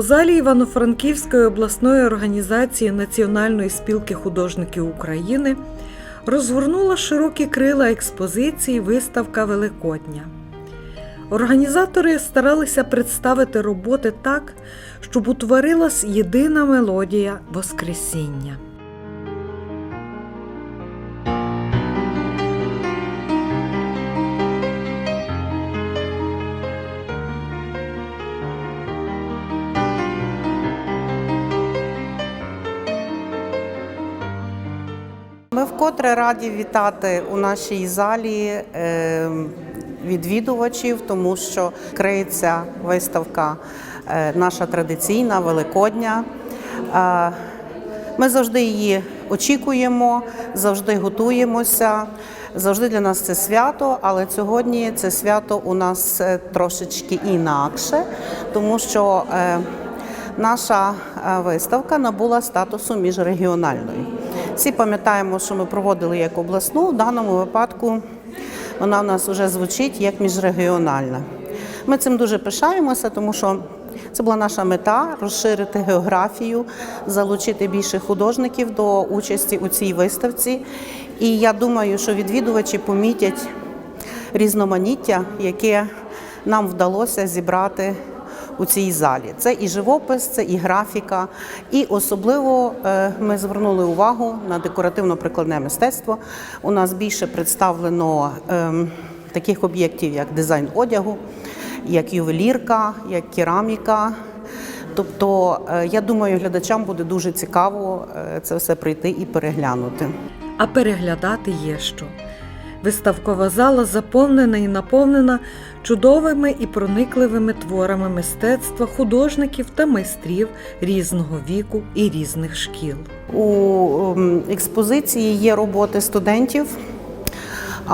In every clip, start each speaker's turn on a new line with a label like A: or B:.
A: У залі Івано-Франківської обласної організації Національної спілки художників України розгорнула широкі крила експозиції виставка Великодня. Організатори старалися представити роботи так, щоб утворилась єдина мелодія Воскресіння.
B: Ми вкотре раді вітати у нашій залі е, відвідувачів, тому що криється виставка е, наша традиційна Великодня. Е, Ми завжди її очікуємо, завжди готуємося. Завжди для нас це свято, але сьогодні це свято у нас трошечки інакше, тому що наша виставка набула статусу міжрегіональної. Всі пам'ятаємо, що ми проводили як обласну. В даному випадку вона в нас вже звучить як міжрегіональна. Ми цим дуже пишаємося, тому що це була наша мета розширити географію, залучити більше художників до участі у цій виставці. І я думаю, що відвідувачі помітять різноманіття, яке нам вдалося зібрати у цій залі. Це і живопис, це і графіка, і особливо е, ми звернули увагу на декоративно-прикладне мистецтво. У нас більше представлено ем, таких об'єктів, як дизайн одягу, як ювелірка, як кераміка. Тобто, е, я думаю, глядачам буде дуже цікаво е, це все прийти і переглянути.
A: А переглядати є що. Виставкова зала заповнена і наповнена чудовими і проникливими творами мистецтва художників та майстрів різного віку і різних шкіл.
B: У ем, експозиції є роботи студентів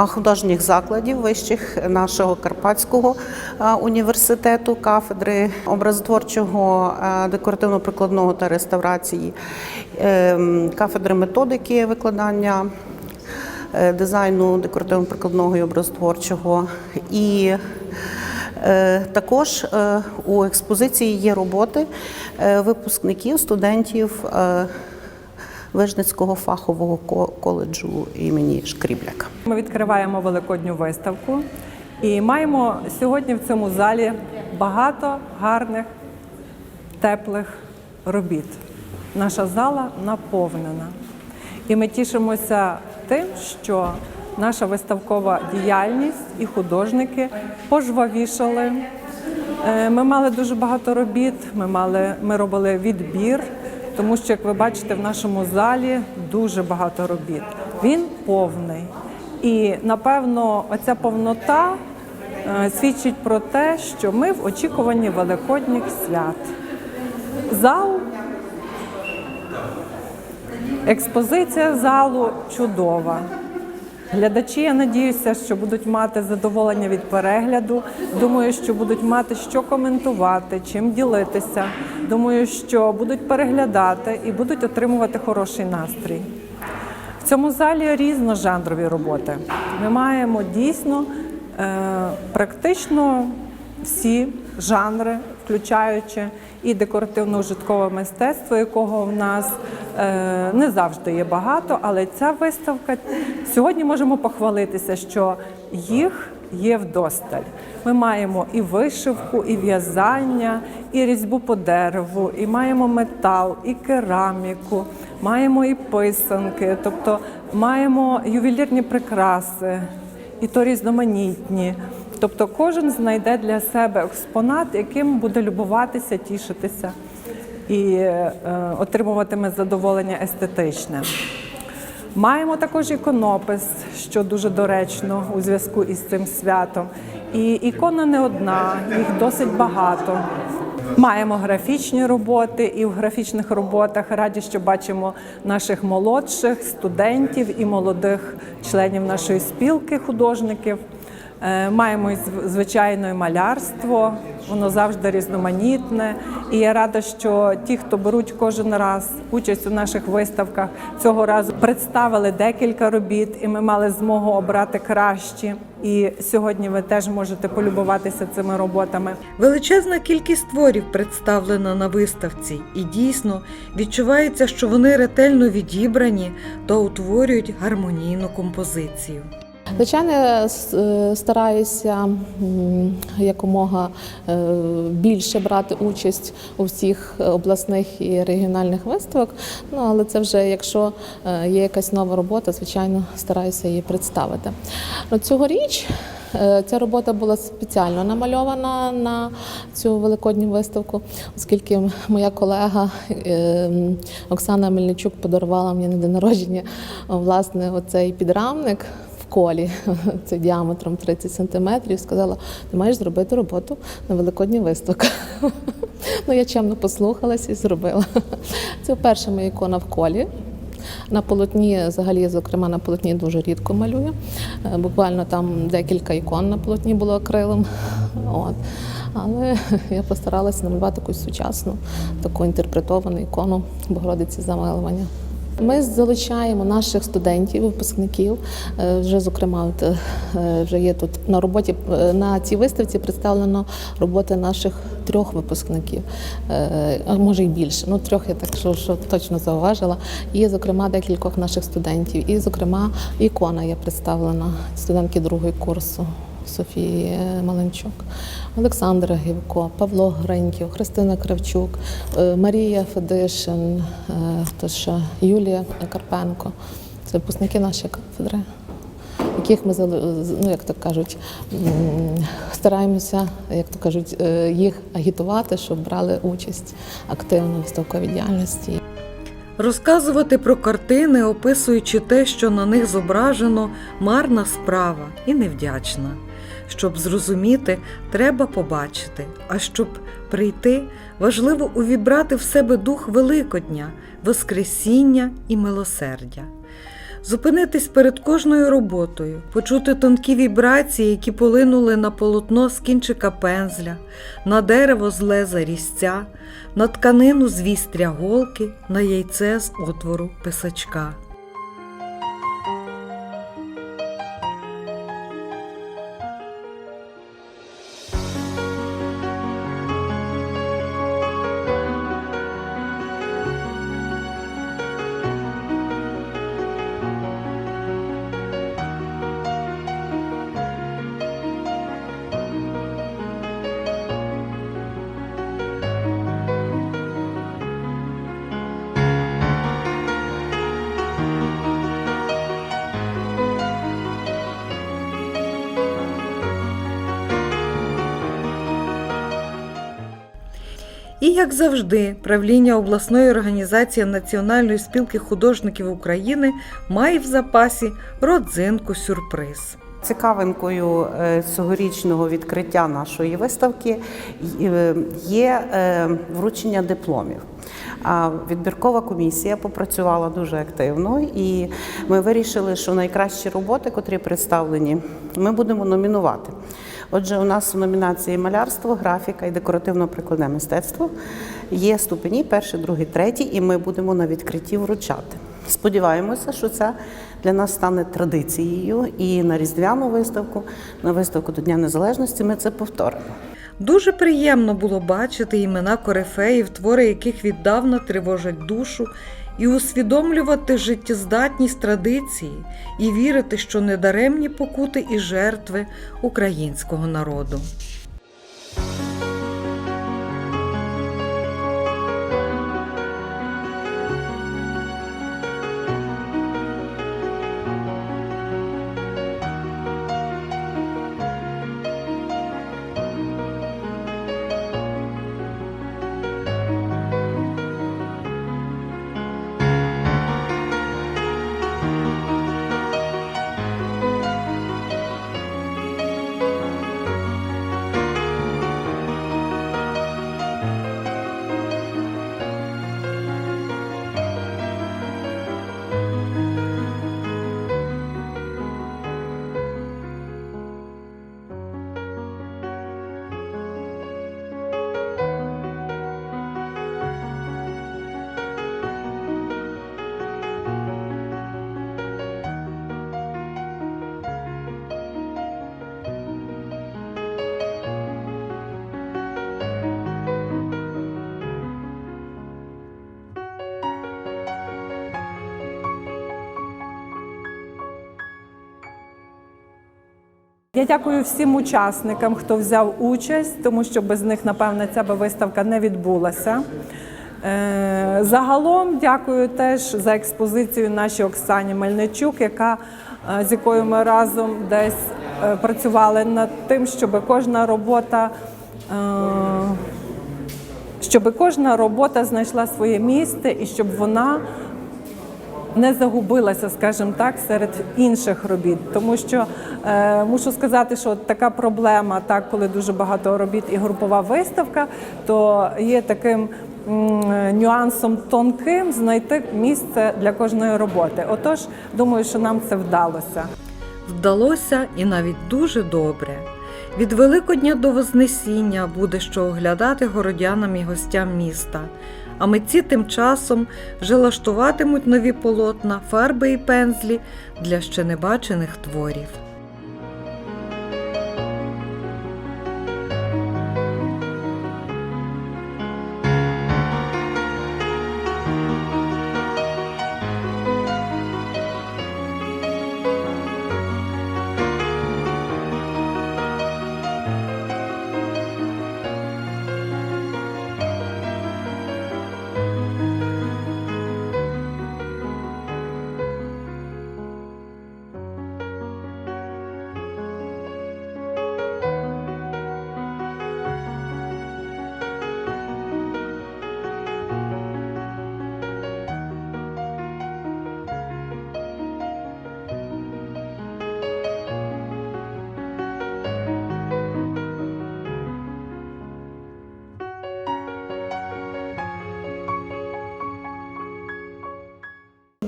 B: художніх закладів вищих нашого Карпатського університету, кафедри образотворчого, декоративно-прикладного та реставрації, ем, кафедри методики викладання. Е, Дизайну декоративно-прикладного і образотворчого. І е, також е, у експозиції є роботи випускників, студентів Вижницького фахового коледжу імені Шкрібляка.
C: Ми відкриваємо великодню виставку і маємо сьогодні в цьому залі багато гарних, теплих робіт. Наша зала наповнена. І ми тішимося тим, що наша виставкова діяльність і художники пожвавішали. Е, Ми мали дуже багато робіт, ми, мали, ми робили відбір, тому що, як ви бачите, в нашому залі дуже багато робіт. Він повний. І напевно, оця повнота е, свідчить про те, що ми в очікуванні великодніх свят. Зал, експозиція залу чудова. Глядачі, я надіюся, що будуть мати задоволення від перегляду. Думаю, що будуть мати що коментувати, чим ділитися. Думаю, що будуть переглядати і будуть отримувати хороший настрій. В цьому залі різножанрові роботи. Ми маємо дійсно е, практично всі жанри, включаючи і декоративно-ужиткове мистецтво, якого в нас е, не завжди є багато, але ця виставка сьогодні можемо похвалитися, що їх є вдосталь. Ми маємо і вишивку, і в'язання, і різьбу по дереву, і маємо метал, і кераміку, маємо і писанки, тобто маємо ювелірні прикраси, і то різноманітні. Тобто кожен знайде для себе експонат, яким буде любуватися, тішитися і е, отримуватиме задоволення естетичне. Маємо також іконопис, що дуже доречно у зв'язку із цим святом. І ікона не одна, їх досить багато. Маємо графічні роботи, і в графічних роботах раді, що бачимо наших молодших студентів і молодих членів нашої спілки художників. Е, Маємо звичайно і малярство, воно завжди різноманітне. І я рада, що ті, хто беруть кожен раз участь у наших виставках, цього разу представили декілька робіт, і ми мали змогу обрати кращі. І сьогодні ви теж можете полюбуватися цими роботами.
A: Величезна кількість творів представлена на виставці, і дійсно відчувається, що вони ретельно відібрані та утворюють гармонійну композицію.
D: Звичайно, е, стараюся якомога е, більше брати участь у всіх обласних і регіональних виставок. Ну але це вже якщо е, є якась нова робота, звичайно, стараюся її представити. Ну, Цьогоріч ця робота була спеціально намальована на цю великодню виставку, оскільки моя колега Оксана Мельничук подарувала мені на день народження власне оцей підрамник колі, це діаметром 30 сантиметрів, сказала, ти маєш зробити роботу на великодній виставку. Ну, я чемно послухалась і зробила. Це перша моя ікона в колі. На полотні, взагалі, зокрема, на полотні дуже рідко малюю. Е, Буквально там декілька ікон на полотні було акрилом. От. Але я постаралася намалювати якусь сучасну, таку інтерпретовану ікону Богородиці Замилування. Ми залучаємо наших студентів, випускників. Е, Вже зокрема, е, вже є тут на роботі е, на цій виставці представлено роботи наших трьох випускників, а може й більше. Ну трьох я так що, що точно зауважила. І, зокрема, декількох наших студентів. І, зокрема, ікона є представлена студентки другого курсу. Софії Маленчук, Олександр Гівко, Павло Гриньків, Христина Кравчук, е, Марія Федишин, е, хто Юлія Карпенко. Це випускники нашої кафедри, яких ми ну, як то кажуть, стараємося, як то кажуть, е, їх агітувати, щоб брали участь активно в виставковій діяльності.
A: Розказувати про картини, описуючи те, що на них зображено, марна справа і невдячна. Щоб зрозуміти, треба побачити, а щоб прийти, важливо увібрати в себе дух Великодня, Воскресіння і милосердя. Зупинитись перед кожною роботою, почути тонкі вібрації, які полинули на полотно з кінчика пензля, на дерево з леза різця, на тканину з вістря голки, на яйце з отвору писачка. Як завжди, правління обласної організації Національної спілки художників України має в запасі родзинку сюрприз.
B: Цікавинкою е, цьогорічного відкриття нашої виставки е, є е, вручення дипломів. А відбіркова комісія попрацювала дуже активно, і ми вирішили, що найкращі роботи, котрі представлені, ми будемо номінувати. Отже, у нас в номінації малярство, графіка і декоративно-прикладне мистецтво є ступені перший, другий, третій, і ми будемо на відкритті вручати. Сподіваємося, що це для нас стане традицією, і на різдвяну виставку, на виставку до Дня Незалежності ми це повторимо.
A: Дуже приємно було бачити імена корифеїв, твори яких віддавна тривожать душу, і усвідомлювати життєздатність традиції, і вірити, що недаремні покути і жертви українського народу.
C: Я дякую всім учасникам, хто взяв участь, тому що без них, напевне, ця би виставка не відбулася. Е, Загалом дякую теж за експозицію нашій Оксані Мельничук, яка е, з якою ми разом десь е, працювали над тим, щоб кожна робота. Щоб кожна робота знайшла своє місце і щоб вона не загубилася, скажімо так, серед інших робіт. Тому що е, мушу сказати, що така проблема, так, коли дуже багато робіт і групова виставка, то є таким нюансом тонким знайти місце для кожної роботи. Отож, думаю, що нам це вдалося.
A: Вдалося і навіть дуже добре. Від Великодня до Вознесіння буде що оглядати городянам і гостям міста. А митці тим часом вже лаштуватимуть нові полотна, фарби і пензлі для ще небачених творів.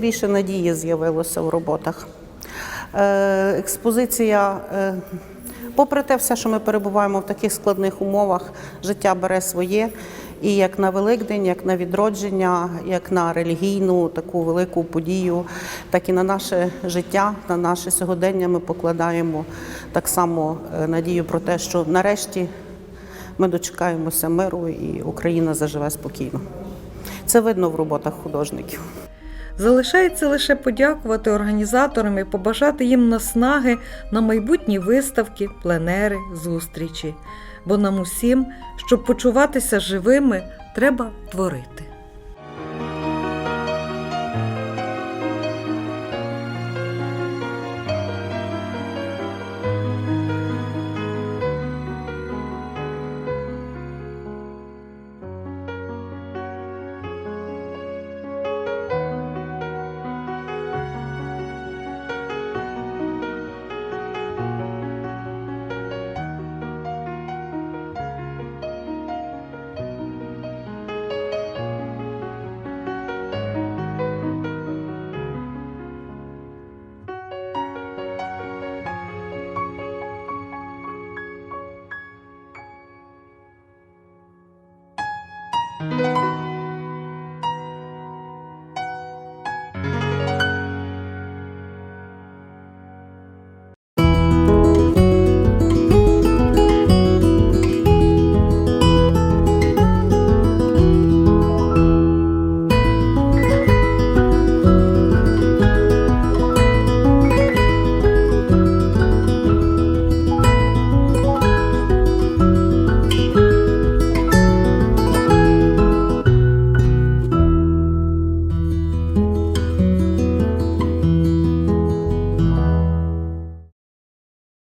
B: Більше надії з'явилося в роботах. Е, Експозиція, е, попри те, все, що ми перебуваємо в таких складних умовах, життя бере своє. І як на Великдень, як на відродження, як на релігійну таку велику подію, так і на наше життя, на наше сьогодення ми покладаємо так само е, надію про те, що нарешті ми дочекаємося миру і Україна заживе спокійно. Це видно в роботах художників.
A: Залишається лише подякувати організаторам і побажати їм наснаги на майбутні виставки, пленери, зустрічі. Бо нам усім, щоб почуватися живими, треба творити.